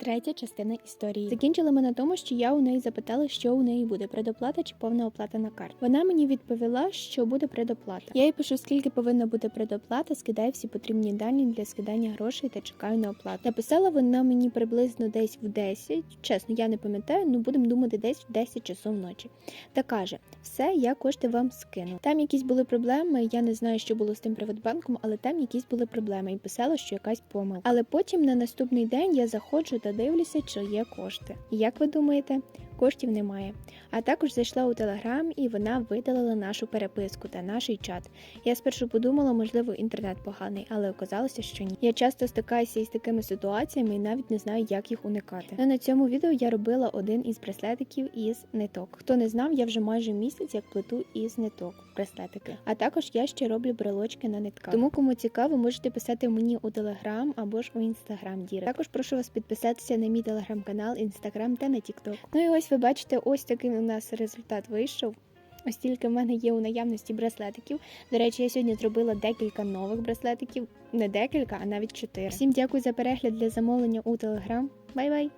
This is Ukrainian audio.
Третя частина історії. Закінчили ми на тому, що я у неї запитала, що у неї буде предоплата чи повна оплата на карту. Вона мені відповіла, що буде предоплата. Я їй пишу, скільки повинна бути предоплата, скидаю всі потрібні дані для скидання грошей та чекаю на оплату. Написала вона мені приблизно десь в 10, Чесно, я не пам'ятаю, ну будемо думати, десь в 10 часов ночі. Та каже: все, я кошти вам скину. Там якісь були проблеми. Я не знаю, що було з тим приватбанком, але там якісь були проблеми, і писала, що якась помилка. Але потім на наступний день я заходжу та дивлюся, чи є кошти. Як ви думаєте, коштів немає. А також зайшла у телеграм, і вона видалила нашу переписку та наш чат. Я спершу подумала, можливо, інтернет поганий, але оказалося, що ні. Я часто стикаюся із такими ситуаціями і навіть не знаю, як їх уникати. Ну, на цьому відео я робила один із браслетиків із ниток. Хто не знав, я вже майже місяць як плету із ниток браслетики. А також я ще роблю брелочки на нитках. Тому кому цікаво, можете писати мені у телеграм або ж у інстаграм Дірек. Також прошу вас підписатися на мій телеграм-канал, інстаграм та на тікток. Ну і ось ви бачите, ось такий у нас результат вийшов. Ось тільки в мене є у наявності браслетиків. До речі, я сьогодні зробила декілька нових браслетиків. Не декілька, а навіть чотири. Всім дякую за перегляд для замовлення у телеграм. Бай-бай!